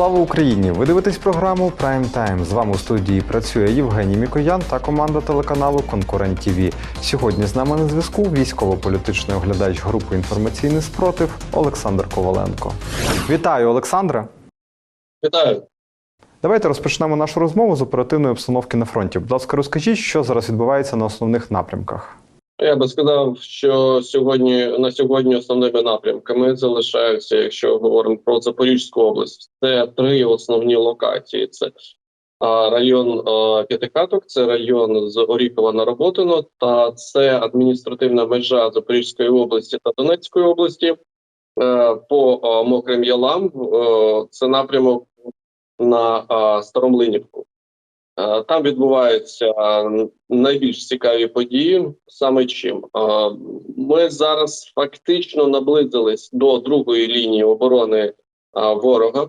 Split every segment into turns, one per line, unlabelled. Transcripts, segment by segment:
Слава Україні! Ви дивитесь програму Прайм Тайм. З вами у студії працює Євгеній Мікоян та команда телеканалу Конкурент ТВ. Сьогодні з нами на зв'язку військово-політичний оглядач групи інформаційний спротив Олександр Коваленко. Вітаю, Олександре!
Вітаю.
Давайте розпочнемо нашу розмову з оперативної обстановки на фронті. Будь ласка, розкажіть, що зараз відбувається на основних напрямках.
Я би сказав, що сьогодні на сьогодні основними напрямками залишаються, якщо говоримо про Запорізьку область, це три основні локації: це район П'ятихаток, це район з Орікова на Роботино, та це адміністративна межа Запорізької області та Донецької області. Е, По мокрим ялам е, це напрямок на Старомлинівку. Е, Там відбуваються найбільш цікаві події. Саме чим Е, ми зараз фактично наблизились до другої лінії оборони е, ворога.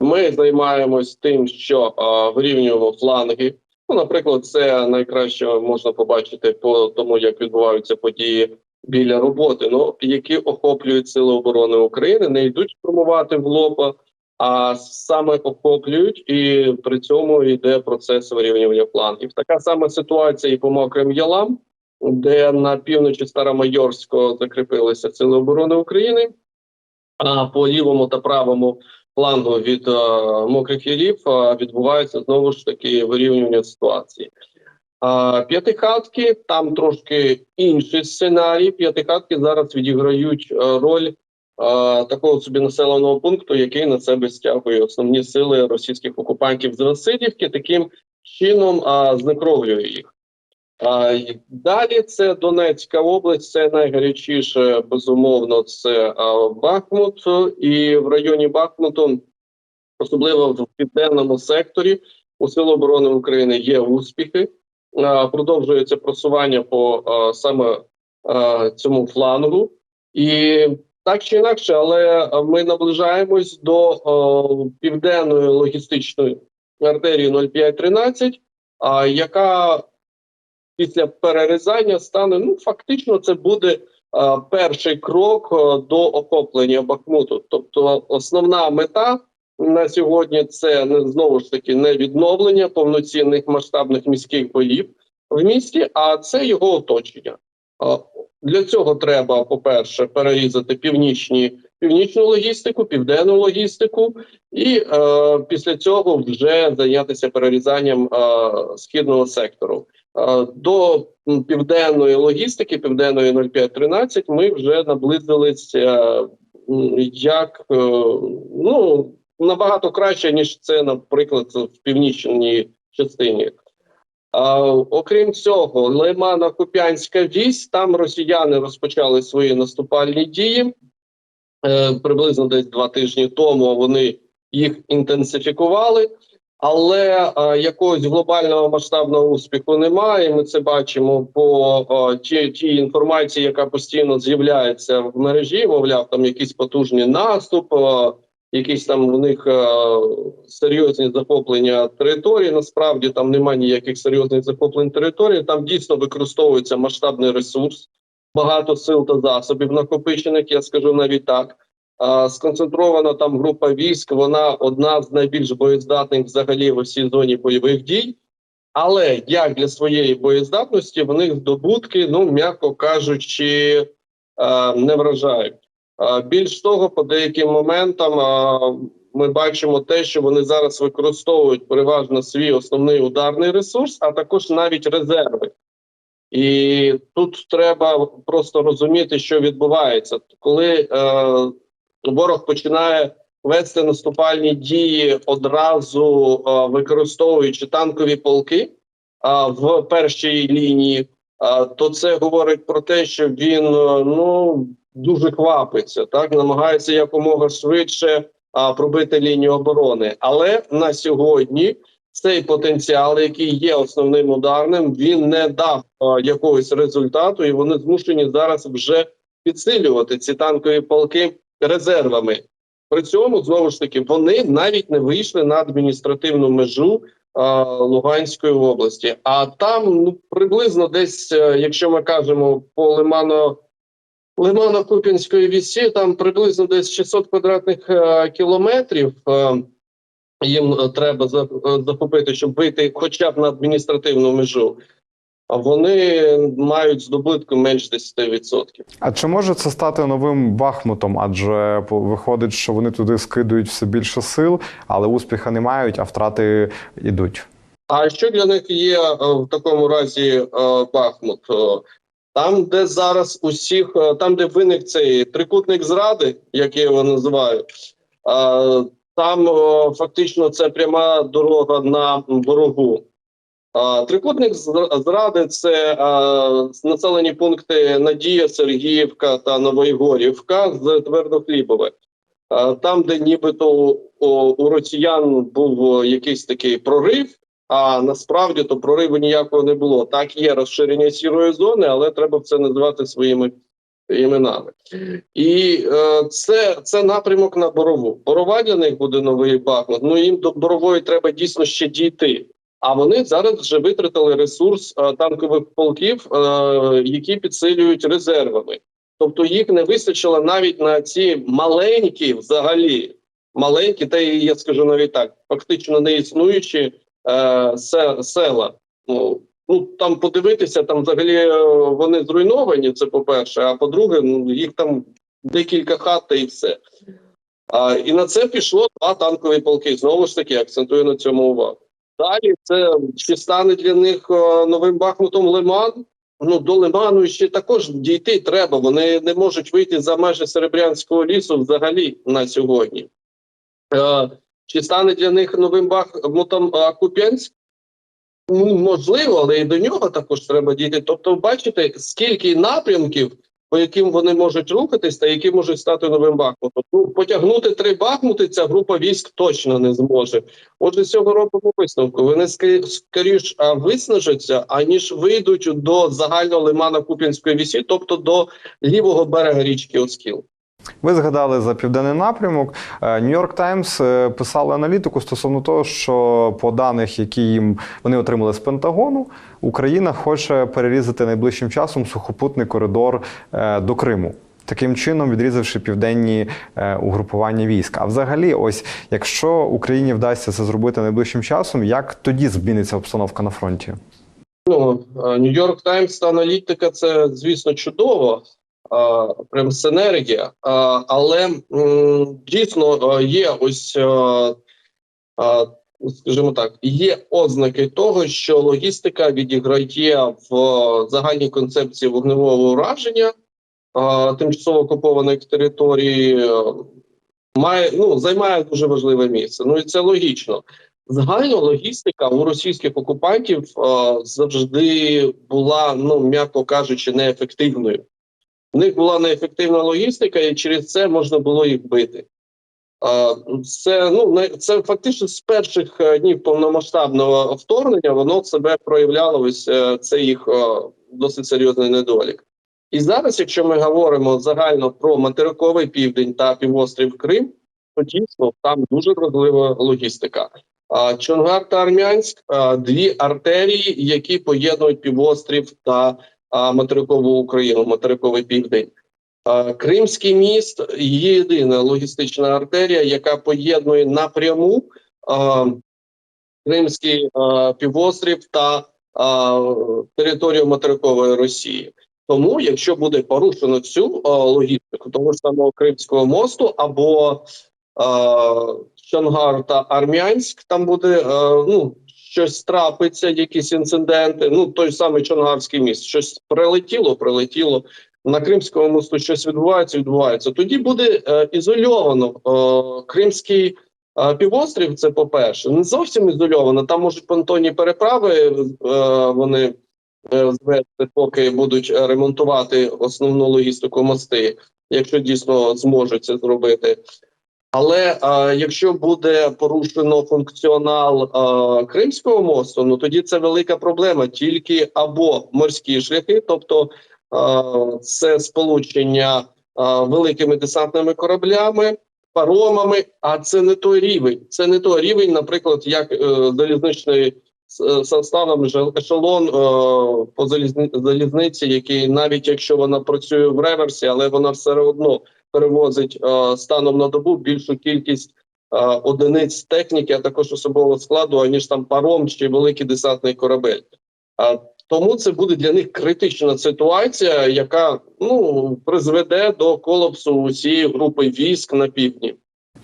Ми займаємось тим, що вирівнюємо фланги. Ну, наприклад, це найкраще можна побачити по тому, як відбуваються події біля роботи, ну які охоплюють сили оборони України, не йдуть штурмувати в лоба, а саме охоплюють, і при цьому йде процес вирівнювання флангів. Така сама ситуація і по мокрим ялам, де на півночі Старомайорського закріпилися сили оборони України, а по лівому та правому флангу від е, мокрих ялів е, відбувається знову ж таки вирівнювання ситуації. А, П'ятихатки там трошки інший сценарій. П'ятихатки зараз відіграють е, роль а, такого собі населеного пункту, який на себе стягує основні сили російських окупантів з Васильівки, таким чином а, знекровлює їх. А, далі це Донецька область, це найгарячіше, безумовно, це а, Бахмут. І в районі Бахмуту, особливо в південному секторі, у Сил оборони України є успіхи. А, продовжується просування по а, саме а, цьому флангу. І так чи інакше, але е, ми наближаємось до о, південної логістичної артерії 0513, а, яка після перерізання стане ну фактично це буде а, перший крок а, до охоплення Бахмуту. Тобто, основна мета на сьогодні це знову ж таки не відновлення повноцінних масштабних міських боїв в місті, а це його оточення. Для цього треба, по-перше, перерізати північні північну логістику, південну логістику, і е, після цього вже зайнятися перерізанням е, східного сектору. Е, до південної логістики, південної 0513, ми вже наблизилися е, як е, ну набагато краще ніж це, наприклад, в північній частині. Окрім цього, лимано купянська вісь, там росіяни розпочали свої наступальні дії. Е, приблизно десь два тижні тому вони їх інтенсифікували, але е, якогось глобального масштабного успіху немає. Ми це бачимо по е, тій, тій інформації, яка постійно з'являється в мережі. Мовляв, там якийсь потужний наступ. Якісь там у них е, серйозні захоплення території. Насправді там немає ніяких серйозних захоплень території. Там дійсно використовується масштабний ресурс, багато сил та засобів накопичених. Я скажу навіть так. Сконцентрована там група військ. Вона одна з найбільш боєздатних взагалі в усій зоні бойових дій. Але як для своєї боєздатності в них здобутки, ну м'яко кажучи, е, не вражають. Більш того, по деяким моментам ми бачимо те, що вони зараз використовують переважно свій основний ударний ресурс, а також навіть резерви. І тут треба просто розуміти, що відбувається, коли е, ворог починає вести наступальні дії одразу е, використовуючи танкові полки в першій лінії, то це говорить про те, що він е, ну дуже квапиться, так намагається якомога швидше а, пробити лінію оборони. Але на сьогодні цей потенціал, який є основним ударним, він не дав а, якогось результату, і вони змушені зараз вже підсилювати ці танкові полки резервами. При цьому знову ж таки вони навіть не вийшли на адміністративну межу Луганської області. А там ну приблизно десь, е, якщо ми кажемо по лимано. Лимано-Купінської вісі там приблизно десь 600 квадратних е, кілометрів. Е, їм е, треба за- захопити, щоб вийти хоча б на адміністративну межу, а вони мають здобутку менш 10%.
А чи може це стати новим Бахмутом? Адже виходить, що вони туди скидують все більше сил, але успіха не мають, а втрати йдуть.
А що для них є в такому разі Бахмут? Там, де зараз усіх, е, там, де виник цей трикутник зради, як я його називаю, е, там е, фактично це пряма дорога на ворогу. Трикутник зради це населені пункти Надія, Сергіївка та Новоігорівка з Твердохлібове. Там, де нібито у, росіян був якийсь такий прорив, а насправді то прориву ніякого не було. Так є розширення сірої зони, але треба це називати своїми іменами. І е, це, це напрямок на борову. Борова для них буде новий Бахмут. Ну їм до борової треба дійсно ще дійти. А вони зараз вже витратили ресурс е, танкових полків, е, які підсилюють резервами. Тобто їх не вистачило навіть на ці маленькі, взагалі маленькі, та я скажу навіть так, фактично не існуючі е, села. Ну, ну там подивитися, там взагалі е, вони зруйновані. Це по-перше. А по-друге, ну їх там декілька хат і все. А, і на це пішло два танкові полки. Знову ж таки, акцентую на цьому увагу. Далі це чи стане для них е, новим Бахмутом Лиман? Ну до Лиману ще також дійти треба. Вони не можуть вийти за межі Серебрянського лісу взагалі на сьогодні. Е, чи стане для них новим Бахмутом Куп'янськ? Ну, можливо, але і до нього також треба дійти. Тобто, бачите, скільки напрямків, по яким вони можуть рухатись, та які можуть стати новим Бахмутом. Ну, потягнути три Бахмути ця група військ точно не зможе. Отже, з цього робимо висновку. Вони скоріш виснажаться, аніж вийдуть до загального лимана Куп'янської вісі, тобто до лівого берега річки Оскіл.
Ви згадали за південний напрямок. Нью-Йорк Таймс е, писали аналітику стосовно того, що по даних, які їм вони отримали з Пентагону, Україна хоче перерізати найближчим часом сухопутний коридор е, до Криму. Таким чином відрізавши південні е, угрупування військ. А взагалі, ось якщо Україні вдасться це зробити найближчим часом, як тоді зміниться обстановка на фронті?
Ну, Нью-Йорк Таймс та аналітика це, звісно, чудово, А, але дійсно є ось, скажімо так, є ознаки того, що логістика відіграє в загальній концепції вогневого ураження тимчасово окупованих територій. Має ну займає дуже важливе місце. Ну і це логічно. Загальна логістика у російських окупантів завжди була, ну м'яко кажучи, неефективною. У них була неефективна логістика, і через це можна було їх бити. Це ну це фактично з перших е, днів повномасштабного вторгнення воно себе проявляло. Ось е, це їх е, досить серйозний недолік. І зараз, якщо ми говоримо загально про материковий південь та півострів Крим, то дійсно там дуже вразлива логістика. Чонгар та Армянськ дві артерії, які поєднують півострів та материкову Україну, материковий південь. Кримський міст єдина логістична артерія, яка поєднує напряму Кримський півострів та територію материкової Росії. Тому, якщо буде порушено цю логістику того ж самого Кримського мосту або а, Чонгар та Армянськ, там буде ну щось трапиться, якісь інциденти. Ну той самий Чонгарський міст, щось прилетіло, прилетіло. На Кримському мосту щось відбувається, відбувається. Тоді буде е, ізольовано е, Кримський е, півострів. Це по-перше, не зовсім ізольовано. Там можуть понтонні переправи. Е, вони е, звести, поки будуть ремонтувати основну логістику мости, якщо дійсно зможуть це зробити. Але е, якщо буде порушено функціонал е, Кримського мосту, ну тоді це велика проблема. Тільки або морські шляхи, тобто е, це сполучення е, великими десантними кораблями, паромами. А це не той рівень. Це не той рівень, наприклад, як е, залізничний составом жел- ешелон е, по залізни, залізниці, який навіть якщо вона працює в реверсі, але вона все одно перевозить е, станом на добу більшу кількість одиниць техніки, а також особового складу, аніж там паром чи великий десантний корабель. Тому це буде для них критична ситуація, яка ну призведе до колапсу усієї групи військ на півдні.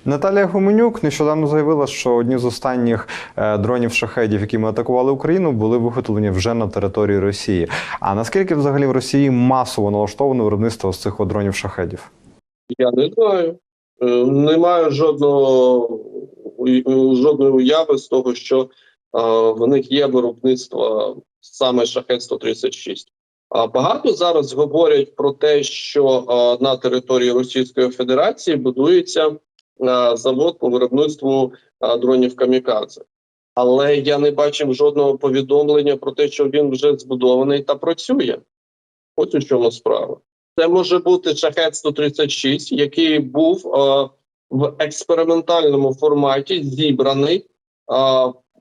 Наталія Гуменюк нещодавно заявила, що одні з останніх е, дронів шахедів, якими атакували Україну, були виготовлені вже на території Росії. А наскільки взагалі в Росії масово налаштовано виробництво з цих дронів шахедів?
Я не знаю. Е, Не маю жодного жодної уяви з того, що е, в них є виробництво саме шахет 136 А багато зараз говорять про те, що е, на території Російської Федерації будується завод по виробництву дронів камікадзе. Але я не бачив жодного повідомлення про те, що він вже збудований та працює. Ось у чому справа. Це може бути шахет 136 який був е, в експериментальному форматі зібраний е,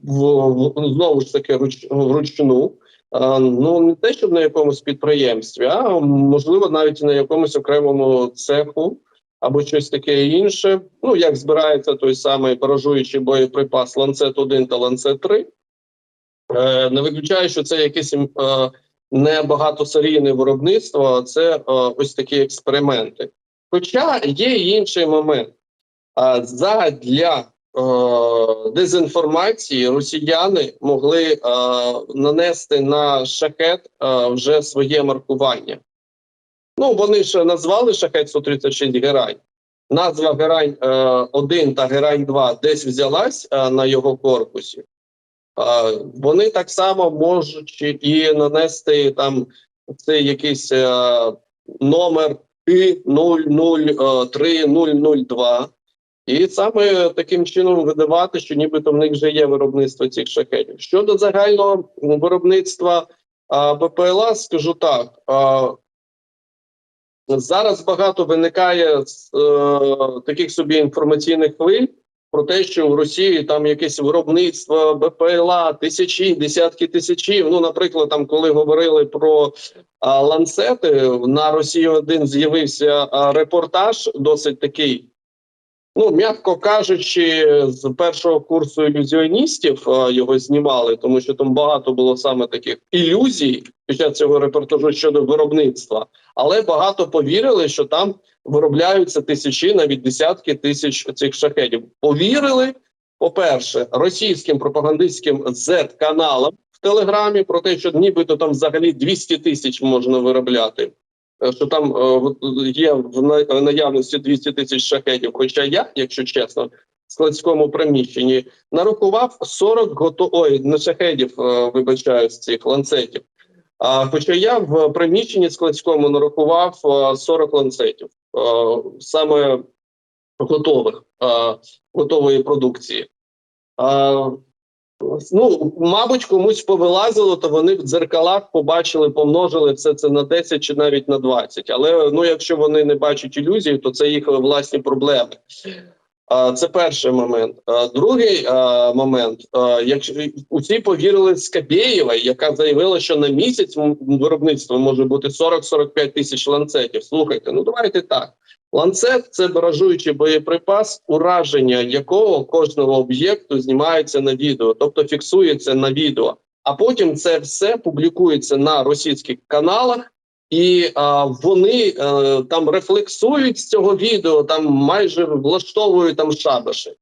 в, в знову ж таки руч, вручну. Е, ну не те, щоб на якомусь підприємстві, а можливо навіть на якомусь окремому цеху або щось таке інше. Ну як збирається той самий поражуючий боєприпас ланцет 1 та ланцет 3 Е, не виключаю, що це якесь е, не багатосерійне виробництво, а це е, ось такі експерименти. Хоча є і інший момент. Задля е, дезінформації росіяни могли е, нанести на шахет вже своє маркування. Ну, вони ж назвали шахет 136 Герань. Назва Герань 1 та Герань 2 десь взялась на його корпусі. Вони так само можуть і нанести там цей якийсь е, номер І 003-002, і саме таким чином видавати, що нібито в них вже є виробництво цих шахетів. Щодо загального виробництва БПЛА, скажу так. Зараз багато виникає е, таких собі інформаційних хвиль про те, що в Росії там якесь виробництво БПЛА, тисячі, десятки тисячів. Ну, наприклад, там, коли говорили про а, ланцети, на Росії один з'явився репортаж, досить такий. Ну, м'яко кажучи, з першого курсу ілюзіоністів його знімали, тому що там багато було саме таких ілюзій під час цього репортажу щодо виробництва, але багато повірили, що там виробляються тисячі, навіть десятки тисяч цих шахедів. Повірили, по-перше, російським пропагандистським Z-каналам в Телеграмі про те, що нібито там взагалі 200 тисяч можна виробляти. Е, Що там е, є в наявності 200 тисяч шахедів. Хоча я, якщо чесно, в складському приміщенні нарахував 40 гото... Ой, не шахедів, е, вибачаюсь, цих ланцетів. А хоча я в приміщенні складському нарахував е, 40 ланцетів е, саме готових е, готової продукції. Ну, мабуть, комусь повилазило, то вони в дзеркалах побачили, помножили все це на 10 чи навіть на 20. Але ну, якщо вони не бачать ілюзії, то це їх власні проблеми. Це перший момент. Другий момент, якщо усі повірили Скабєєва, яка заявила, що на місяць виробництво може бути 40-45 тисяч ланцетів. Слухайте, ну давайте так. Ланцет це баражуючий боєприпас, ураження якого кожного об'єкту знімається на відео, тобто фіксується на відео. А потім це все публікується на російських каналах, і а, вони е, там рефлексують з цього відео, там майже влаштовують там шабаші.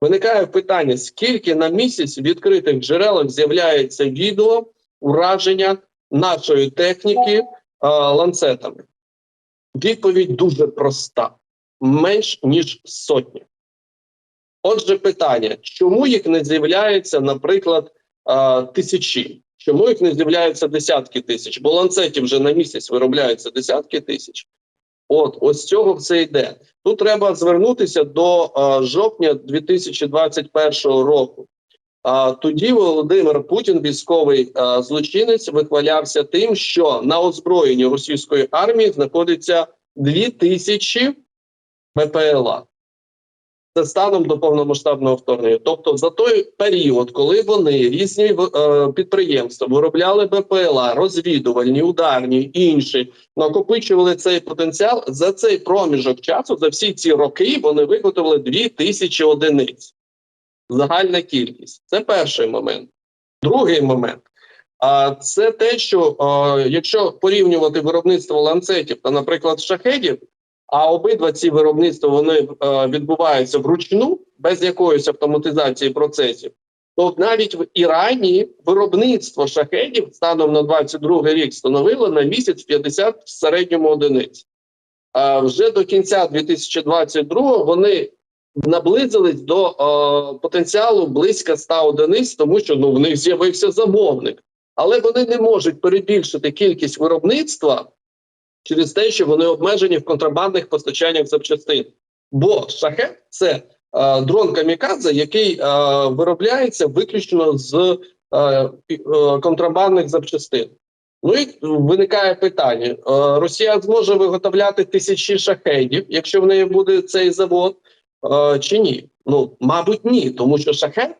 Виникає питання: скільки на місяць відкритих джерелах з'являється відео ураження нашої техніки а, ланцетами? Відповідь дуже проста: менш ніж сотня. Отже, питання: чому їх не з'являється, наприклад, тисячі? Чому їх не з'являються десятки тисяч? Бо ланцетів вже на місяць виробляються десятки тисяч. От ось цього все йде. Тут треба звернутися до жовтня 2021 року. Тоді Володимир Путін, військовий злочинець, вихвалявся тим, що на озброєнні російської армії знаходиться 2000 БПЛА. Це станом до повномасштабного вторгнення. Тобто, за той період, коли вони різні е, підприємства виробляли БПЛА, розвідувальні, ударні інші, накопичували цей потенціал. За цей проміжок часу, за всі ці роки, вони виготовили 2000 одиниць. Загальна кількість. Це перший момент. Другий момент. А це те, що якщо порівнювати виробництво ланцетів та, наприклад, шахедів, а обидва ці виробництва вони відбуваються вручну без якоїсь автоматизації процесів, то навіть в Ірані виробництво шахедів станом на 22 рік становило на місяць 50 в середньому одиниць. А вже до кінця 2022 вони наблизились до е, потенціалу близько 100 одиниць, тому що ну в них з'явився замовник, але вони не можуть перебільшити кількість виробництва через те, що вони обмежені в контрабандних постачаннях запчастин. Бо шахет це е, дрон камікадзе, який е, виробляється виключно з е, е, контрабандних запчастин. Ну і виникає питання: е, Росія зможе виготовляти тисячі шахедів, якщо в неї буде цей завод, е, чи ні? Ну, мабуть, ні, тому що шахет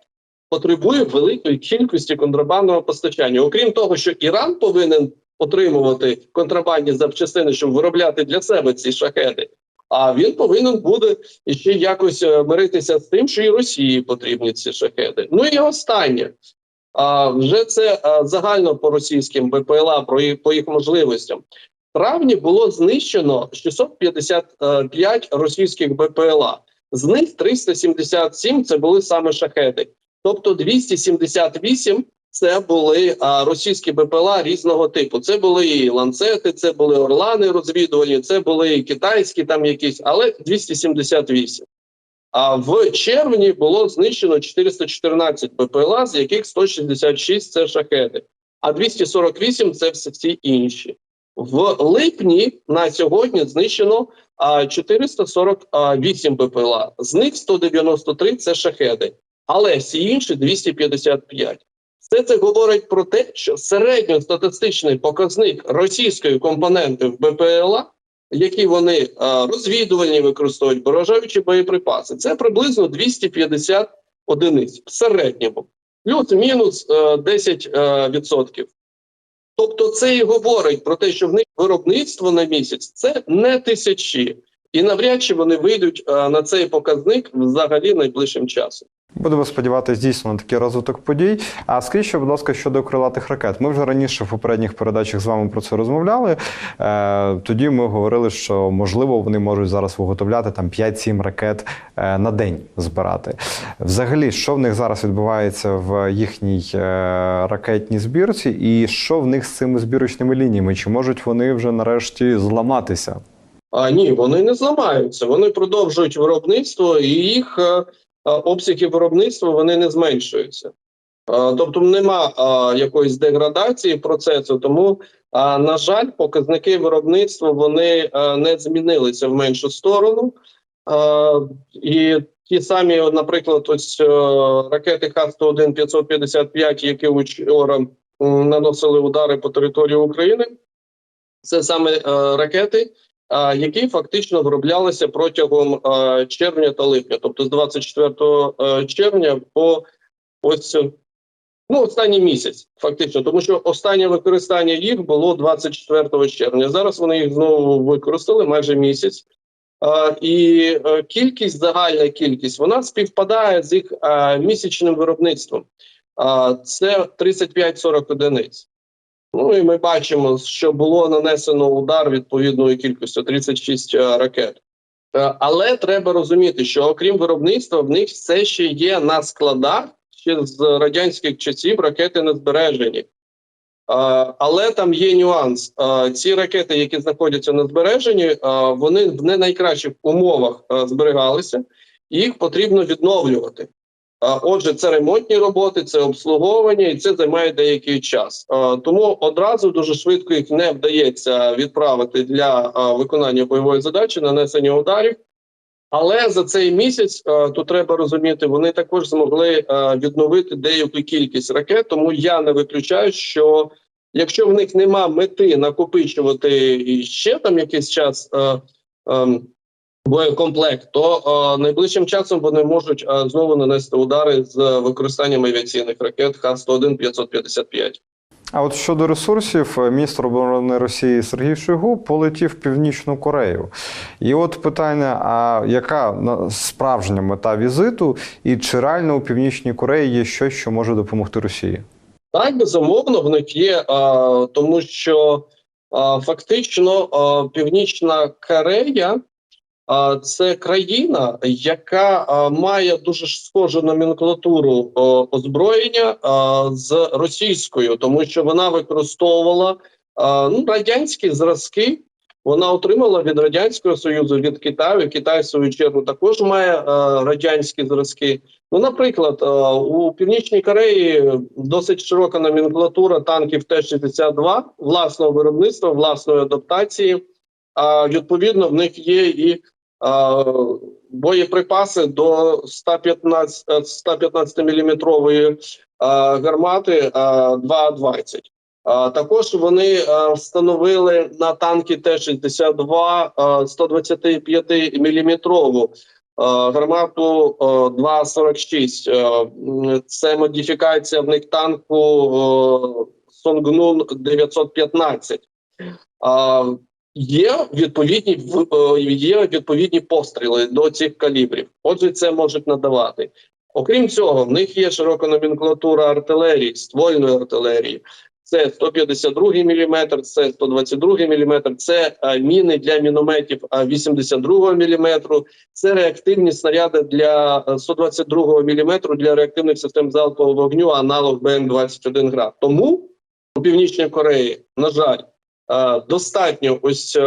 потребує великої кількості контрабандного постачання. Окрім того, що Іран повинен отримувати контрабандні запчастини, щоб виробляти для себе ці шахеди. А він повинен буде ще якось е, миритися з тим, що і Росії потрібні ці шахеди. Ну і останнє. А вже це а, загально по російським БПЛА про їх, по їх можливостям. В травні було знищено 655 російських БПЛА. З них 377 це були саме шахеди. Тобто 278 це були російські БПЛА різного типу. Це були і ланцети, це були орлани розвідувальні, це були і китайські там якісь, але 278. А в червні було знищено 414 БПЛА, з яких 166 – це шахеди, а 248 – це всі інші. В липні на сьогодні знищено 448 БПЛА, з них 193 – це шахеди, але всі інші 255. Все це говорить про те, що середньостатистичний показник російської компоненти в БПЛА які вони розвідувальні використовують, поражаючі боєприпаси. Це приблизно 250 одиниць в середньому, плюс-мінус е, 10 е, відсотків. Тобто, це і говорить про те, що в них виробництво на місяць це не тисячі, і навряд чи вони вийдуть е, на цей показник взагалі найближчим часом.
Будемо сподіватися дійсно такий розвиток подій. А скажіть, ще, будь ласка, щодо крилатих ракет. Ми вже раніше в попередніх передачах з вами про це розмовляли. Е, тоді ми говорили, що можливо вони можуть зараз виготовляти там 5-7 ракет е, на день збирати. Взагалі, що в них зараз відбувається в їхній е, ракетній збірці, і що в них з цими збірочними лініями? Чи можуть вони вже нарешті зламатися?
А ні, вони не зламаються. Вони продовжують виробництво, і їх обсяги виробництва вони не зменшуються. Тобто нема е, якоїсь деградації процесу, тому, е, на жаль, показники виробництва вони е, не змінилися в меншу сторону. Е, і ті самі, наприклад, ось е, ракети Х-101 555, які вчора наносили удари по території України, це саме е, ракети, які фактично вироблялися протягом червня та липня, тобто з 24 е, червня по ось ну, останній місяць, фактично, тому що останнє використання їх було 24 червня. Зараз вони їх знову використали майже місяць. А, і е, кількість, загальна кількість, вона співпадає з їх е, місячним виробництвом. А, це 35-40 одиниць. Ну і ми бачимо, що було нанесено удар відповідною кількістю 36 е, ракет. Е, Але треба розуміти, що окрім виробництва, в них все ще є на складах ще з радянських часів ракети не збережені. Е, Але там є нюанс. Ці ракети, які знаходяться на збереженні, вони в не найкращих умовах зберігалися, їх потрібно відновлювати. Отже, це ремонтні роботи, це обслуговування, і це займає деякий час. Тому одразу дуже швидко їх не вдається відправити для виконання бойової задачі, нанесення ударів. Але за цей місяць тут треба розуміти, вони також змогли відновити деяку кількість ракет. Тому я не виключаю, що якщо в них нема мети накопичувати ще там якийсь час. Боєкомплект, то е, найближчим часом вони можуть е, знову нанести удари з використанням авіаційних ракет Х-101 555.
А от щодо ресурсів, е, міністр оборони Росії Сергій Шойгу полетів в Північну Корею. І от питання: а яка справжня мета візиту, і чи реально у Північній Кореї є щось, що може допомогти Росії?
Так, безумовно, в них є, тому що фактично Північна Корея це країна, яка має дуже схожу номенклатуру озброєння з російською, тому що вона використовувала ну, радянські зразки. Вона отримала від радянського союзу від Китаю. Китай в свою чергу також має радянські зразки. Ну, наприклад, у Північній Кореї досить широка номенклатура танків Т-62 власного виробництва, власної адаптації. А відповідно, в них є і боєприпаси до 115, 115 мм гармати е, 2,20. Також вони е, встановили на танки Т-62 е, 125 мм гармату е, 2,46. Е, Це модифікація в них танку е, Сонгнун 915. Є відповідні е, є відповідні постріли до цих калібрів. Отже, це можуть надавати. Окрім цього, в них є широка номенклатура артилерії, ствольної артилерії. Це 152 мм, це 122 мм, це е, міни для мінометів е, 82 мм, це реактивні снаряди для е, 122 мм для реактивних систем залпового вогню, аналог БМ-21 град. Тому у Північній Кореї, на жаль, е, достатньо ось е,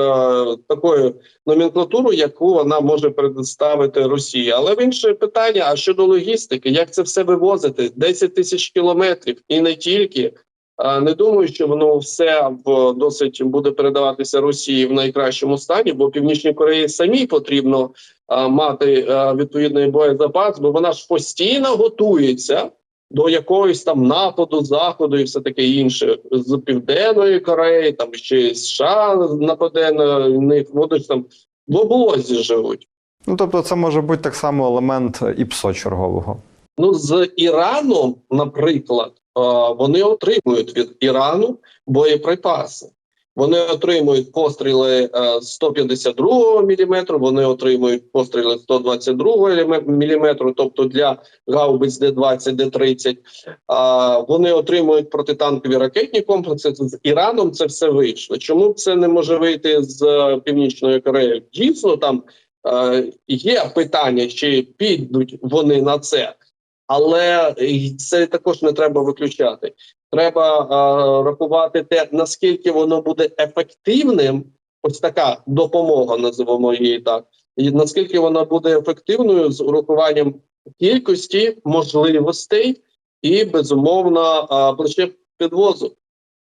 такої номенклатури, яку вона може предоставити Росії. Але в інше питання: а щодо логістики, як це все вивозити? 10 тисяч кілометрів і не тільки. Е, Не думаю, що воно все в досить буде передаватися Росії в найкращому стані, бо Північній Кореї самій потрібно е, мати е, відповідний боєзапас, бо вона ж постійно готується до якогось там нападу, заходу і все таке інше з південної Кореї, там ще США нападе на них. Вони ж там в облозі живуть.
Ну тобто, це може бути так само елемент ІПСО чергового.
Ну з Іраном, наприклад, е, вони отримують від Ірану боєприпаси. Вони отримують постріли е, 152 мм, вони отримують постріли 122 мм, тобто для гаубиць Д-20, Д-30. А, Вони отримують протитанкові ракетні комплекси. З Іраном це все вийшло. Чому це не може вийти з е, Північної Кореї? Дійсно, там е, є питання, чи підуть вони на це. Але це також не треба виключати. Треба е, рахувати те, наскільки воно буде ефективним. Ось така допомога, називаємо її так, і наскільки вона буде ефективною з урахуванням кількості можливостей і безумовно плече підвозу.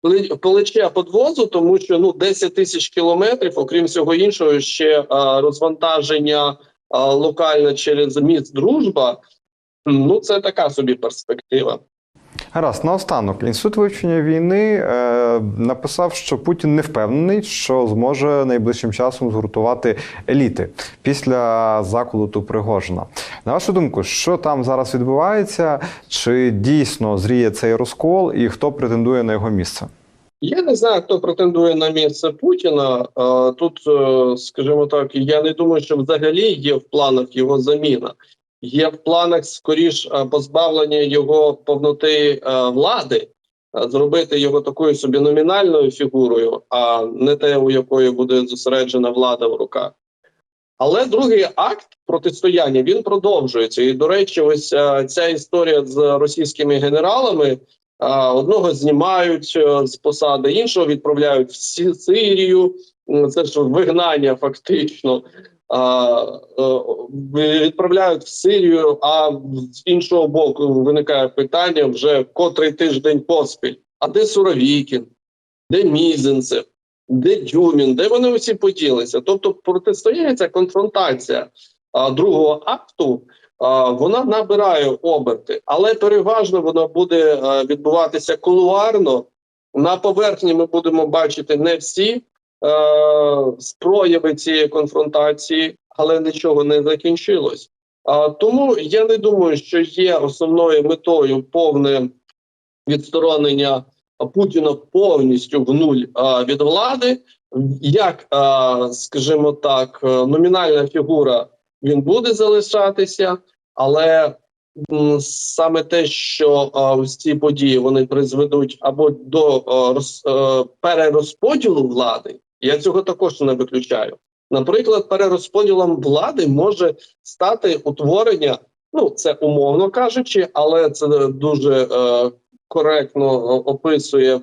Пле- Плече підвозу, тому що ну 10 тисяч кілометрів, окрім всього іншого, ще е, розвантаження е, локально через міст дружба. Ну, це така собі перспектива.
Гаразд, наостанок, інститут вивчення війни е, написав, що Путін не впевнений, що зможе найближчим часом згуртувати еліти після заколоту Пригожина. На вашу думку, що там зараз відбувається? Чи дійсно зріє цей розкол, і хто претендує на його місце?
Я не знаю, хто претендує на місце Путіна. Е, Тут, е, скажімо так, я не думаю, що взагалі є в планах його заміна. Є в планах скоріш е, позбавлення його повноти е, влади, е, зробити його такою собі номінальною фігурою, а не те, у якої буде зосереджена влада в руках. Але другий акт протистояння він продовжується. І, до речі, ось ця історія з російськими генералами. Одного знімають з посади, іншого відправляють в Сирію. Це ж вигнання фактично. Е, Відправляють в Сирію, а з іншого боку виникає питання вже котрий тиждень поспіль. А де Суровікін? Де Мізинцев? Де Дюмін? Де вони усі поділися? Тобто протистояння ця конфронтація а, другого акту вона набирає оберти, але переважно вона буде а, відбуватися кулуарно. На поверхні ми будемо бачити не всі е, прояви цієї конфронтації, але нічого не закінчилось. А, тому я не думаю, що є основною метою повне відсторонення Путіна повністю в нуль а, від влади. Як, а, скажімо так, е, номінальна фігура він буде залишатися, але саме те, що а, ці події вони призведуть або до а, роз, е, перерозподілу влади, я цього також не виключаю. Наприклад, перерозподілом влади може стати утворення, ну це умовно кажучи, але це дуже е, коректно описує е,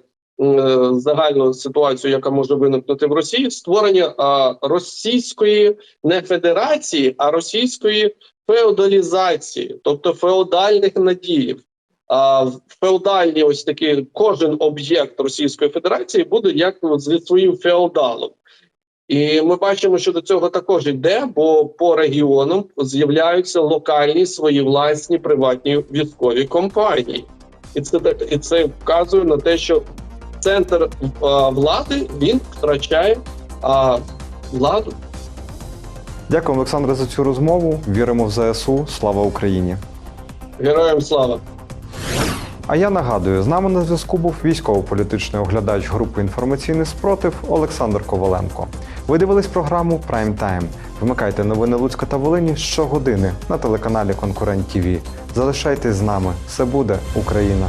загальну ситуацію, яка може виникнути в Росії, створення е, російської не федерації, а російської феодалізації, тобто феодальних наділів. А феодальні ось такі кожен об'єкт Російської Федерації буде як зі своїм феодалом. І ми бачимо, що до цього також йде, бо по регіонам з'являються локальні свої власні приватні військові компанії, і це і це вказує на те, що центр а, влади він втрачає а, владу.
Дякую, Олександре, за цю розмову. Віримо в ЗСУ. Слава Україні!
Героям слава!
А я нагадую, з нами на зв'язку був військово-політичний оглядач групи інформаційний спротив Олександр Коваленко. Ви дивились програму Прайм Тайм. Вмикайте новини Луцька та Волині щогодини на телеканалі Конкурент ТІВІ. Залишайтесь з нами. Все буде Україна!